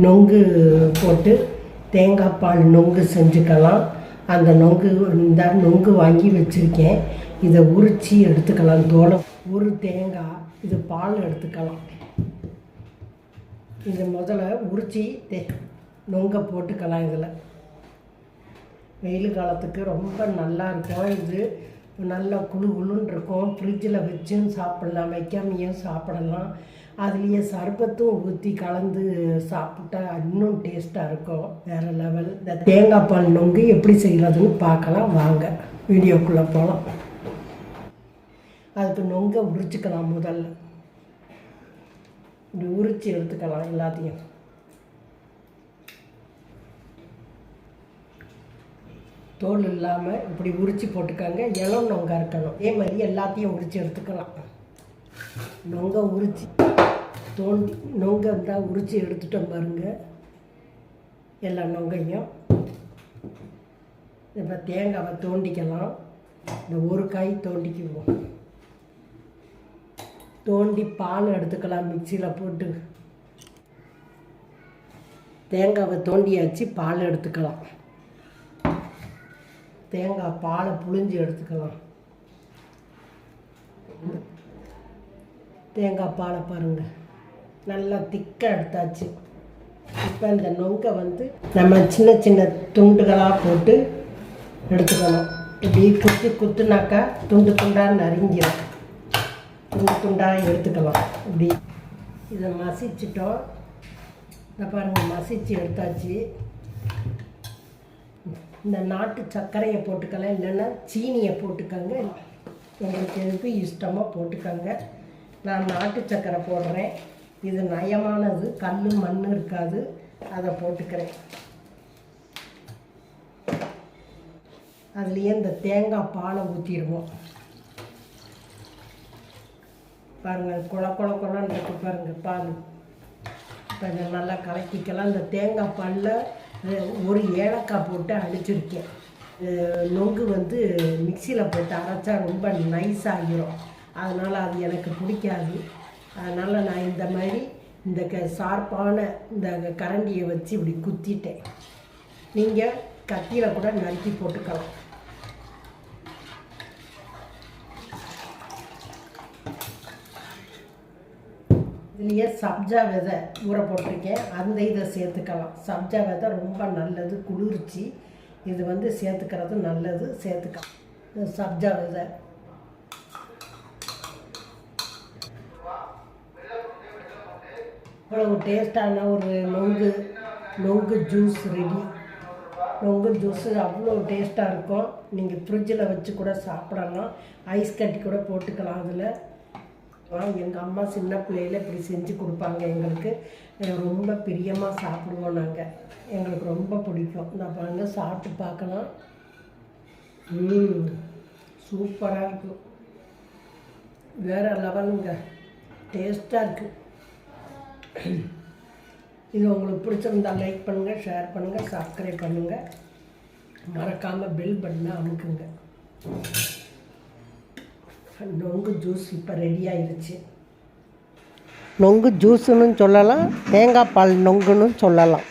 நொங்கு போட்டு தேங்காய் பால் நொங்கு செஞ்சுக்கலாம். அந்த நொங்கு இந்த நொங்கு வாங்கி வச்சுருக்கேன். இதை உரித்து எடுத்துக்கலாம். தோலை ஒரு தேங்காய் இது பால் எடுத்துக்கலாம். இது முதல்ல உரித்து தே நொங்கை போட்டுக்கலாம் இதில். வெயில் காலத்துக்கு ரொம்ப நல்லா இருக்கும். இது நல்லா குளு குளுன்னு இருக்கும். ஃப்ரிட்ஜில் வச்சும் சாப்பிட்லாம். வைக்காமையும் சாப்பிடலாம். அதுலேயே சர்பத்தும் ஊற்றி கலந்து சாப்பிட்டா இன்னும் டேஸ்ட்டாக இருக்கும். வேறு லெவல் இந்த தேங்காய் பால் நொங்கு எப்படி செய்கிறதுன்னு பார்க்கலாம். வாங்க. வீடியோக்குள்ளே போகலாம் அதுக்கு நொங்கை உரிச்சுக்கலாம் முதல்ல. இப்படி உரித்து எடுத்துக்கலாம் எல்லாத்தையும். தோல் இல்லாமல் இப்படி உரித்து போட்டுக்காங்க. இளம் நொங்காக இருக்கணும். அதே மாதிரி எல்லாத்தையும் உரித்து எடுத்துக்கலாம். நொங்க உரித்து தோண்டி நொங்க இருந்தால் உரித்து எடுத்துட்டோம் பாருங்க. எல்லா நொங்கையும். இப்போ தேங்காவை தோண்டிக்கலாம். இந்த ஒரு காய் தோண்டிக்குவோம். தோண்டி பால் எடுத்துக்கலாம் மிக்சியில் போட்டு. தேங்காவை தோண்டியாச்சு பால் எடுத்துக்கலாம். தேங்காய் பாலை புழிஞ்சு எடுத்துக்கலாம். தேங்காய் பாலை பாருங்கள் நல்லா திக்காக எடுத்தாச்சு. இப்போ இந்த நொங்கை வந்து நம்ம சின்ன சின்ன துண்டுகளாக போட்டு எடுத்துக்கணும். இப்படி குத்து குத்துனாக்கா துண்டு துண்டாக நறுங்கிடும் துண்டு துண்டாக எடுத்துக்கலாம். இப்படி இதை மசிச்சிட்டோம். இந்த பாருங்கள் மசித்து எடுத்தாச்சு. இந்த நாட்டு சர்க்கரையை போட்டுக்கலாம் இல்லைன்னா சீனியை போட்டுக்கோங்க. உங்களுக்கு எதுக்கு இஷ்டமாக போட்டுக்கோங்க. நான் நாட்டு சக்கரை போடுறேன். இது நயமானது கல் மண் இருக்காது. அதை போட்டுக்கிறேன். அதுலேயே இந்த தேங்காய் பாலை ஊற்றிடுவோம் பாருங்கள் குள குள குளன்னு இருக்கு பாருங்கள் பால். இப்போ இதை நல்லா கலக்கிக்கலாம். இந்த தேங்காய் பாலில் ஒரு ஏலக்காய் போட்டு அடிச்சிருக்கேன். நொங்கு வந்து மிக்சியில் போட்டு அரைச்சா ரொம்ப நைஸ் ஆகிரும். அதனால் அது எனக்கு பிடிக்காது. அதனால் நான் இந்த மாதிரி இந்த க ஷார்ப்பான இந்த கரண்டியை வச்சு இப்படி குத்திட்டேன். நீங்கள் கத்தியில் கூட நறுக்கி போட்டுக்கலாம். இதுலேயே சப்ஜா விதை ஊற போட்டிருக்கேன். அந்த இதை சேர்த்துக்கலாம். சப்ஜா விதை ரொம்ப நல்லது குளிர்ச்சி. இது வந்து சேர்த்துக்கிறது நல்லது சேர்த்துக்கலாம். சப்ஜா விதை. இவ்வளவு டேஸ்டான ஒரு நொங்கு நொங்கு ஜூஸ் ரெடி நொங்கு ஜூஸு அவ்வளோ டேஸ்ட்டாக இருக்கும். நீங்கள் ஃப்ரிட்ஜில் வச்சு கூட சாப்பிடலாம். ஐஸ் கட்டி கூட போட்டுக்கலாம் அதில். எங்கள் அம்மா சின்ன பிள்ளையில இப்படி செஞ்சு கொடுப்பாங்க எங்களுக்கு. ரொம்ப பிரியமாக சாப்பிடுவோம் நாங்கள் எங்களுக்கு ரொம்ப பிடிக்கும். நான் பாருங்க சாப்பிட்டு பார்க்கலாம். ம் சூப்பராக இருக்கும். வேறு லெவலுங்க. டேஸ்ட்டாக இருக்குது இது உங்களுக்கு பிடிச்சிருந்தா லைக் பண்ணுங்கள் ஷேர் பண்ணுங்கள் சப்ஸ்கிரைப் பண்ணுங்கள் மறக்காமல் பெல் பட்டனை அமுக்குங்க. நொங்கு ஜூஸ் இப்போ ரெடி ஆயிடுச்சு நொங்கு ஜூஸுன்னு சொல்லலாம் தேங்காய் பால் நொங்குன்னு சொல்லலாம்.